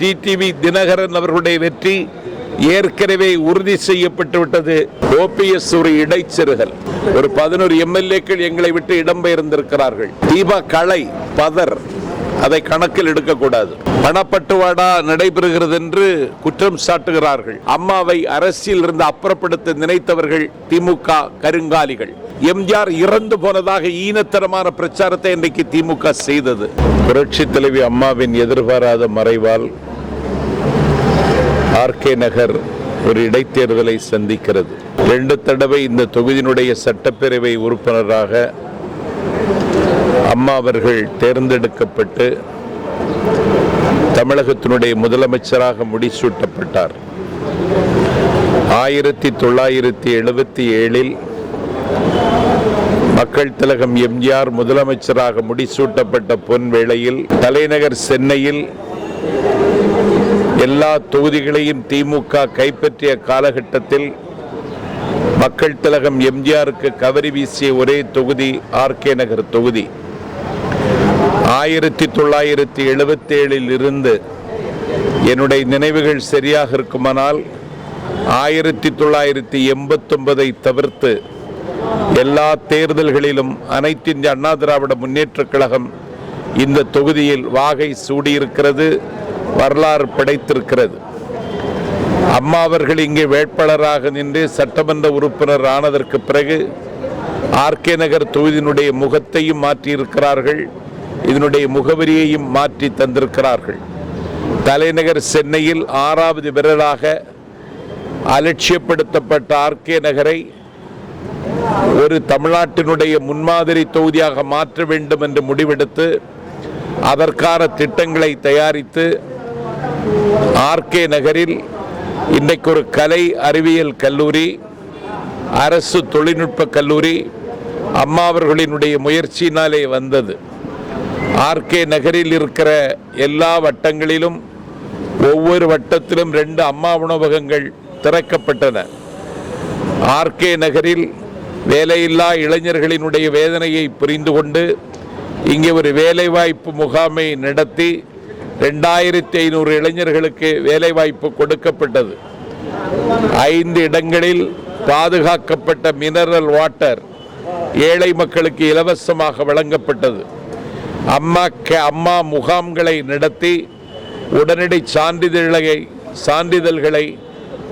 TTV Dinakaran அவர்களுடைய வெற்றி ஏற்கனவே உறுதி செய்யப்பட்டு விட்டது ஓபிஎஸ் ஒரு இடைச்செருகல் ஒரு பதினோரு எம்எல்ஏக்கள் எங்களை விட்டு இடம்பெயர்ந்திருக்கிறார்கள். தீபா களை பதர் அதை கணக்கில் எடுக்கக்கூடாது. பணப்பட்டுவாடா நடைபெறுகிறது என்று குற்றம் சாட்டுகிறார்கள். அம்மாவை அரசியல் இருந்து அப்புறப்படுத்த நினைத்தவர்கள் திமுக கருங்காலிகள். எம்ஜிஆர் இறந்து போனதாக ஈனத்தரமான பிரச்சாரத்தை இன்றைக்கு திமுக செய்தது. புரட்சி தலைவி அம்மாவின் எதிர்பாராத மறைவால் ஆர்கே நகர் ஒரு இடைத்தேர்தலை சந்திக்கிறது. ரெண்டு தடவை இந்த தொகுதியினுடைய சட்டப்பேரவை உறுப்பினராக அம்மா அவர்கள் தேர்ந்தெடுக்கப்பட்டு தமிழகத்தினுடைய முதலமைச்சராக முடிசூட்டப்பட்டார். ஆயிரத்தி தொள்ளாயிரத்தி எழுபத்தி ஏழில் மக்கள் திலகம் எம்ஜிஆர் முதலமைச்சராக முடிசூட்டப்பட்ட பொன் வேளையில் தலைநகர் சென்னையில் எல்லா தொகுதிகளையும் திமுக கைப்பற்றிய காலகட்டத்தில் மக்கள் திலகம் எம்ஜிஆருக்கு கவரி வீசிய ஒரே தொகுதி ஆர்கே நகர் தொகுதி. ஆயிரத்தி தொள்ளாயிரத்தி எழுபத்தி ஏழில் இருந்து என்னுடைய நினைவுகள் சரியாக இருக்குமானால் ஆயிரத்தி தொள்ளாயிரத்தி எண்பத்தொன்பதை தவிர்த்து எல்லா தேர்தல்களிலும் அனைத்து இந்திய அண்ணா திராவிட முன்னேற்றக் கழகம் இந்த தொகுதியில் வாகை சூடியிருக்கிறது. வரலாறு படைத்திருக்கிறது. அம்மா அவர்கள் இங்கே வேட்பாளராக நின்று சட்டமன்ற உறுப்பினர் ஆனதற்கு பிறகு ஆர்கே நகர் தொகுதியினுடைய முகத்தையும் மாற்றியிருக்கிறார்கள். இதனுடைய முகவரியையும் மாற்றி தந்திருக்கிறார்கள். தலைநகர் சென்னையில் ஆறாவது விரலாக அலட்சியப்படுத்தப்பட்ட ஆர்கே நகரை ஒரு தமிழ்நாட்டினுடைய முன்மாதிரி தொகுதியாக மாற்ற வேண்டும் என்று முடிவெடுத்து அதற்கான திட்டங்களை தயாரித்து ஆர்கே நகரில் இன்றைக்கு ஒரு கலை அறிவியல் கல்லூரி அரசு தொழில்நுட்ப கல்லூரி அம்மா அவர்களினுடைய முயற்சியினாலே வந்தது. ஆர்கே நகரில் இருக்கிற எல்லா வட்டங்களிலும் ஒவ்வொரு வட்டத்திலும் ரெண்டு அம்மா உணவகங்கள் திறக்கப்பட்டன. ஆர்கே நகரில் வேலையில்லா இளைஞர்களினுடைய வேதனையை புரிந்து கொண்டு இங்கே ஒரு வேலைவாய்ப்பு முகாமை நடத்தி ரெண்டாயிரத்தி ஐநூறு இளைஞர்களுக்கு வேலைவாய்ப்பு கொடுக்கப்பட்டது. ஐந்து இடங்களில் பாதுகாக்கப்பட்ட மினரல் வாட்டர் ஏழை மக்களுக்கு இலவசமாக வழங்கப்பட்டது. அம்மா அம்மா முகாம்களை நடத்தி உடனடி சான்றிதழ்களை சான்றிதழ்களை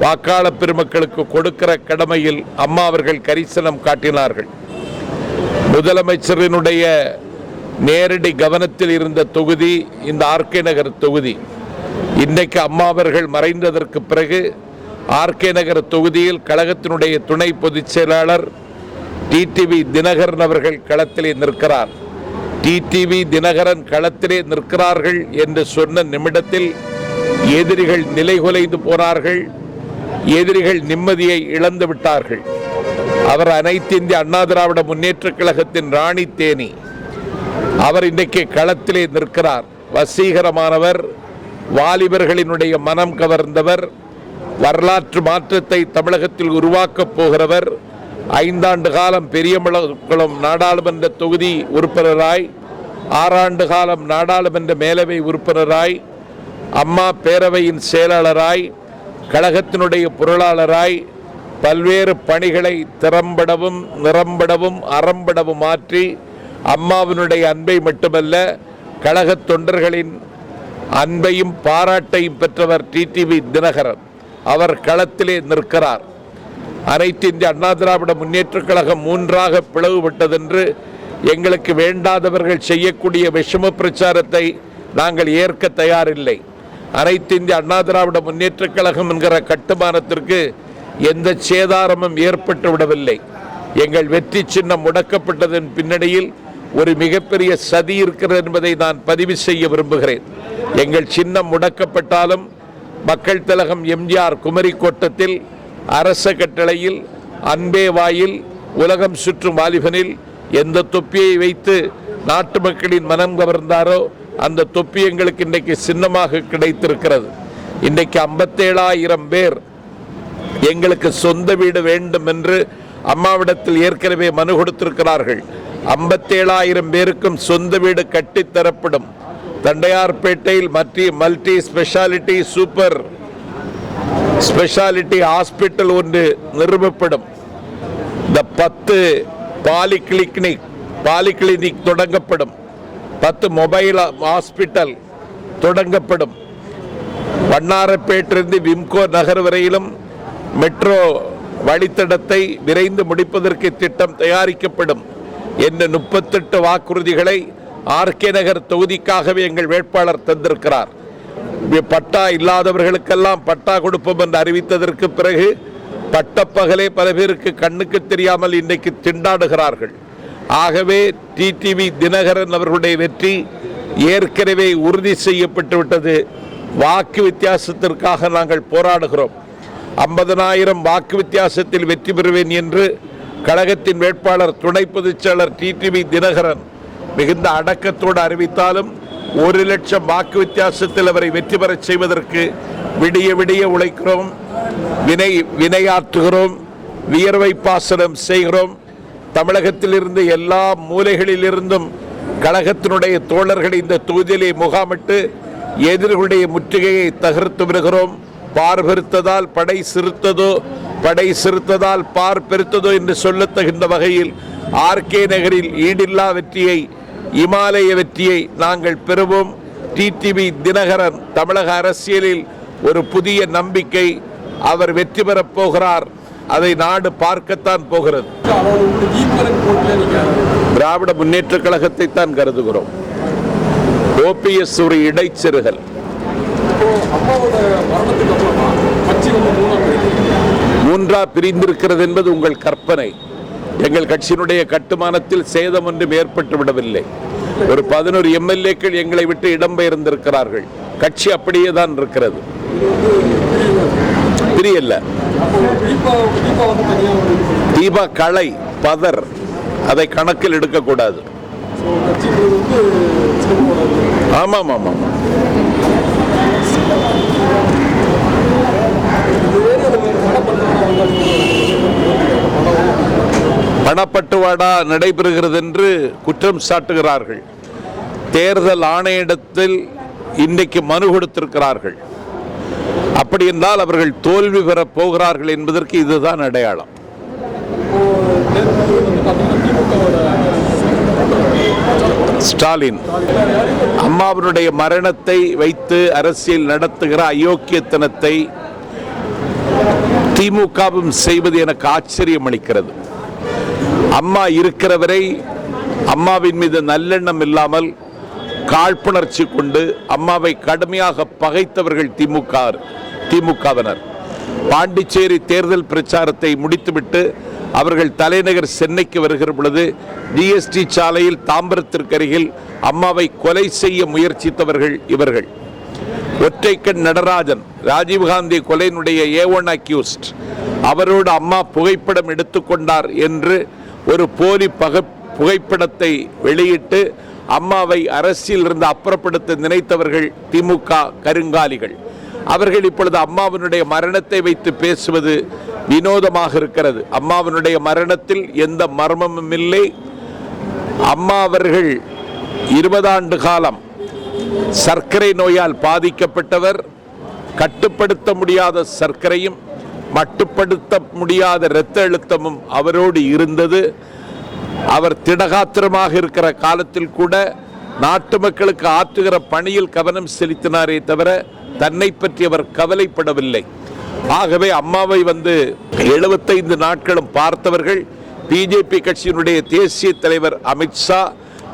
வாக்காளப் பெருமக்களுக்கு கொடுக்கிற கடமையில் அம்மா அவர்கள் கரிசனம் காட்டினார்கள். முதலமைச்சரினுடைய நேரடி கவனத்தில் இருந்த தொகுதி இந்த ஆர்கே நகர் தொகுதி. இன்றைக்கு அம்மா அவர்கள் மறைந்ததற்கு பிறகு ஆர்கே நகர் தொகுதியில் கழகத்தினுடைய துணை பொதுச் செயலாளர் டிடிவி தினகரன் அவர்கள் களத்திலே நிற்கிறார். டிடிவி தினகரன் களத்திலே நிற்கிறார்கள் என்று சொன்ன நிமிடத்தில் எதிரிகள் நிலைகுலைந்து போனார்கள். எதிரிகள் நிம்மதியை இழந்து விட்டார்கள். அவர் அனைத்து இந்திய அண்ணா திராவிட முன்னேற்றக் கழகத்தின் ராணி தேனி. அவர் இன்றைக்கு களத்திலே நிற்கிறார். வசீகரமானவர் வாலிபர்களினுடைய மனம் கவர்ந்தவர் வரலாற்று மாற்றத்தை தமிழகத்தில் உருவாக்கப் போகிறவர் ஐந்தாண்டு காலம் பெரியமளகுளம் நாடாளுமன்ற தொகுதி உறுப்பினராய் ஆறாண்டு காலம் நாடாளுமன்ற மேலவை உறுப்பினராய் அம்மா பேரவையின் செயலாளராய் கழகத்தினுடைய பொருளாளராய் பல்வேறு பணிகளை திறம்படவும் நிறம்படவும் அறம்படவும் மாற்றி அம்மாவினுடைய அன்பை மட்டுமல்ல கழகத் தொண்டர்களின் அன்பையும் பாராட்டையும் பெற்றவர் டிடிவி தினகரன். அவர் களத்திலே நிற்கிறார். அனைத்து இந்திய அண்ணா திராவிட முன்னேற்றக் கழகம் மூன்றாக பிளவுபட்டதென்று எங்களுக்கு வேண்டாதவர்கள் செய்யக்கூடிய விஷம பிரச்சாரத்தை நாங்கள் ஏற்க தயாரில்லை. அனைத்து இந்திய அண்ணா திராவிட முன்னேற்றக் கழகம் என்கிற கட்டுமானத்திற்கு எந்த சேதாரமும் ஏற்பட்டு விடவில்லை எங்கள் வெற்றி சின்னம் முடக்கப்பட்டதன் பின்னணியில் ஒரு மிகப்பெரிய சதி இருக்கிறது என்பதை நான் பதிவு செய்ய விரும்புகிறேன். எங்கள் சின்னம் முடக்கப்பட்டாலும் மக்கள் திலகம் எம்ஜிஆர் குமரி கோட்டத்தில் அரச கட்டளையில் அன்பே வாயில் உலகம் சுற்றும் வாலிபனில் எந்த தொப்பியை வைத்து நாட்டு மக்களின் மனம் கவர்ந்தாரோ அந்த தொப்பி எங்களுக்கு இன்றைக்கு சின்னமாக கிடைத்திருக்கிறது. இன்றைக்கு ஐம்பத்தேழாயிரம் பேர் எங்களுக்கு சொந்த வீடு வேண்டும் என்று அம்மாவிடத்தில் ஏற்கனவே மனு கொடுத்திருக்கிறார்கள். ஐம்பத்தேழாயிரம் பேருக்கும் சொந்த வீடு கட்டித்தரப்படும். தண்டையார்பேட்டையில் மற்றி multi speciality super speciality hospital ஒன்று நிறுவப்படும். இந்த பத்து பாலிகிளினிக் பாலிகிளினிக் தொடங்கப்படும். பத்து மொபைல் ஹாஸ்பிட்டல் தொடங்கப்படும். வண்ணாரப்பேட்டிலிருந்து விம்கோ நகர் வரையிலும் மெட்ரோ வழித்தடத்தை விரைந்து முடிப்பதற்கு திட்டம் தயாரிக்கப்படும். என்ற முப்பத்தெட்டு வாக்குறுதிகளை ஆர்கே நகர் தொகுதிக்காகவே எங்கள் வேட்பாளர் தந்திருக்கிறார். பட்டா இல்லாதவர்களுக்கெல்லாம் பட்டா கொடுப்போம் என்று அறிவித்ததற்கு பிறகு பட்டப்பகலே பல பேருக்கு கண்ணுக்கு தெரியாமல் இன்றைக்கு திண்டாடுகிறார்கள். ஆகவே டிடிவி தினகரன் அவர்களுடைய வெற்றி ஏற்கனவே உறுதி செய்யப்பட்டு விட்டது. வாக்கு வித்தியாசத்திற்காக நாங்கள் போராடுகிறோம். ஐம்பதனாயிரம் வாக்கு வித்தியாசத்தில் வெற்றி பெறுவேன் என்று கழகத்தின் வேட்பாளர் துணை பொதுச் செயலர் டிடிவி தினகரன் மிகுந்த அடக்கத்தோடு அறிவித்தாலும் ஒரு லட்சம் வாக்கு வித்தியாசத்தில் அவரை வெற்றி பெறச் செய்வதற்கு விடிய விடிய உழைக்கிறோம் வினை வினையாற்றுகிறோம் வியர்வை பாசனம் செய்கிறோம். தமிழகத்திலிருந்து எல்லா மூலைகளிலிருந்தும் கழகத்தினுடைய தோழர்கள் இந்த தொகுதியிலே முகாமிட்டு எதிர்களுடைய முற்றுகையை தகர்த்து வருகிறோம் பார்பிருத்ததால் படை சிறுத்ததோ படை சிறுத்ததால் பார் பெருத்ததோ என்று சொல்லத் வகையில் ஆர்கே நகரில் ஈடில்லா வெற்றியை இமாலய வெற்றியை நாங்கள் பெறுவோம். டிடிவி தினகரன் தமிழக அரசியலில் ஒரு புதிய நம்பிக்கை அவர் வெற்றி பெறப் போகிறார். அதை நாடு பார்க்கத்தான் போகிறது. திராவிட முன்னேற்ற கழகத்தை தான் கருதுகிறோம். ஓபிஎஸ் ஒரு இடைச்செருகல் மூன்றா பிரிந்திருக்கிறது என்பது உங்கள் கற்பனை. எங்கள் கட்சியினுடைய கட்டுமானத்தில் சேதம் ஒன்றும் ஏற்பட்டு விடவில்லை. ஒரு பதினோரு எம்எல்ஏக்கள் எங்களை விட்டு இடம்பெயர்ந்திருக்கிறார்கள் கட்சி அப்படியே தான் இருக்கிறது. புரியல தீபா களை பதர் அதை கணக்கில் எடுக்கக்கூடாது. ஆமாம் ஆமாம் ஆமாம் பணப்பட்டுவாடா நடைபெறுகிறது என்று குற்றம் சாட்டுகிறார்கள். தேர்தல் ஆணையிடத்தில் இன்றைக்கு மனு கொடுத்திருக்கிறார்கள். அப்படி என்றால் அவர்கள் தோல்வி பெறப் போகிறார்கள் என்பதற்கு இதுதான் அடையாளம். ஸ்டாலின் அம்மாவினுடைய மரணத்தை வைத்து அரசியல் நடத்துகிற அயோக்கியத்தனத்தை திமுகவும் செய்வது எனக்கு ஆச்சரியம் அளிக்கிறது. அம்மா இருக்கிறவரை அம்மாவின் மீது நல்லெண்ணம் இல்லாமல் காழ்ப்புணர்ச்சி கொண்டு அம்மாவை கடுமையாக பகைத்தவர்கள் திமுக திமுகவினர். பாண்டிச்சேரி தேர்தல் பிரச்சாரத்தை முடித்துவிட்டு அவர்கள் தலைநகர் சென்னைக்கு வருகிற பொழுது ஜிஎஸ்டி சாலையில் தாம்பரத்திற்கு அருகில் அம்மாவை கொலை செய்ய முயற்சித்தவர்கள் இவர்கள். ஒற்றைக்கண் நடராஜன் ராஜீவ்காந்தி கொலையினுடைய ஏ ஒன் அக்யூஸ்ட் அவரோடு அம்மா புகைப்படம் எடுத்துக்கொண்டார் என்று ஒரு போலி பக புகைப்படத்தை வெளியிட்டு அம்மாவை அரசியல் இருந்து அப்புறப்படுத்த நினைத்தவர்கள் திமுக கருங்காலிகள். அவர்கள் இப்பொழுது அம்மாவினுடைய மரணத்தை வைத்து பேசுவது வினோதமாக இருக்கிறது. அம்மாவினுடைய மரணத்தில் எந்த மர்மமும் இல்லை. அம்மா அவர்கள் இருபதாண்டு காலம் சர்க்கரை நோயால் பாதிக்கப்பட்டவர் கட்டுப்படுத்த முடியாத சர்க்கரையும் மட்டுப்படுத்த முடியாத இரத்த அழுத்தமும் அவரோடு இருந்தது. அவர் திடகாத்திரமாக இருக்கிற காலத்தில் கூட நாட்டு மக்களுக்கு ஆற்றுகிற பணியில் கவனம் செலுத்தினாரே தவிர தன்னை பற்றி அவர் கவலைப்படவில்லை. ஆகவே அம்மாவை வந்து எழுபத்தைந்து நாட்களும் பார்த்தவர்கள் பிஜேபி கட்சியினுடைய தேசிய தலைவர் அமித்ஷா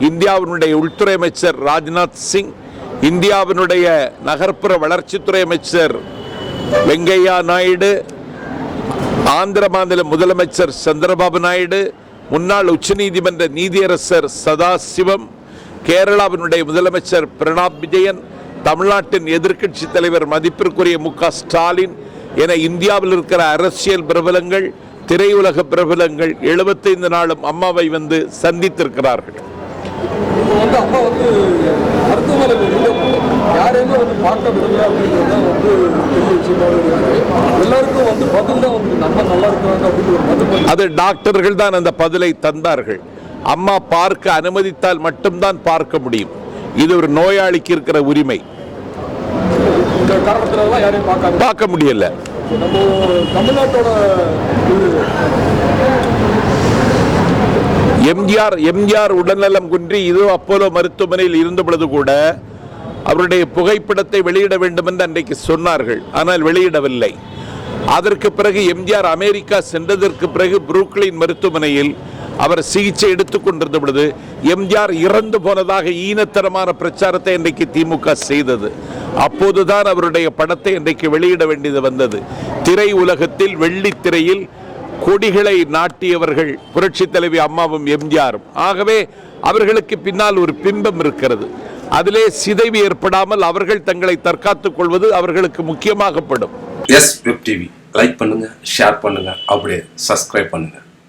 இந்தியாவினுடைய உள்துறை அமைச்சர் ராஜ்நாத் சிங் இந்தியாவினுடைய நகர்ப்புற வளர்ச்சித்துறை அமைச்சர் வெங்கையா நாயுடு ஆந்திர மாநில முதலமைச்சர் சந்திரபாபு நாயுடு முன்னாள் உச்சநீதிமன்ற நீதியரசர் சதாசிவம் கேரளாவினுடைய முதலமைச்சர் பிரணாப் விஜயன் தமிழ்நாட்டின் எதிர்க்கட்சி தலைவர் மதிப்பிற்குரிய மு ஸ்டாலின் என இந்தியாவில் இருக்கிற அரசியல் பிரபலங்கள் திரையுலக பிரபலங்கள் எழுபத்தைந்து நாளும் அம்மாவை வந்து சந்தித்திருக்கிறார்கள். இப்போ வந்து அம்மா வந்து மருத்துவமனையில் இருந்தப்போ யாரையுமே வந்து பார்க்க விடல அப்படின்றது வந்து பெரிய விஷயமாவே எல்லாருக்கும் வந்து பதில் தான் வந்து நம்ம நல்லா இருக்கிறாங்க அப்படின்னு ஒரு பதில் அது டாக்டர்கள் தான் அந்த பதிலை தந்தார்கள். அம்மா பார்க்க அனுமதித்தால் மட்டும்தான் பார்க்க முடியும். இது ஒரு நோயாளிக்கு இருக்கிற உரிமை. பார்க்க முடியல. நம்ம தமிழ்நாட்டோட எம்ஜிஆர் எம்ஜிஆர் உடல்நலம் குன்றி இதோ அப்போலோ மருத்துவமனையில் இருந்த பொழுது கூட அவருடைய புகைப்படத்தை வெளியிட வேண்டும் என்று அன்றைக்கு சொன்னார்கள். ஆனால் வெளியிடவில்லை. அதற்கு பிறகு எம்ஜிஆர் அமெரிக்கா சென்றதற்கு பிறகு புரூக்ளின் மருத்துவமனையில் அவர் சிகிச்சை எடுத்துக் கொண்டிருந்த பொழுது எம்ஜிஆர் இறந்து போனதாக ஈனத்தரமான பிரச்சாரத்தை இன்றைக்கு திமுக செய்தது. அப்போதுதான் அவருடைய படத்தை இன்றைக்கு வெளியிட வேண்டியது வந்தது. திரை உலகத்தில் வெள்ளித்திரையில் கொடிகளை நாட்டியவர்கள் புரட்சி தலைவி அம்மாவும் எம்ஜிஆரும். ஆகவே அவர்களுக்கு பின்னால் ஒரு பிம்பம் இருக்கிறது. அதிலே சிதைவு ஏற்படாமல் அவர்கள் தங்களை தற்காத்துக் கொள்வது அவர்களுக்கு முக்கியமாகப்படும். எஸ் வெப் டிவி லைக் பண்ணுங்க ஷேர் பண்ணுங்க அப்படியே சப்ஸ்கிரைப் பண்ணுங்க.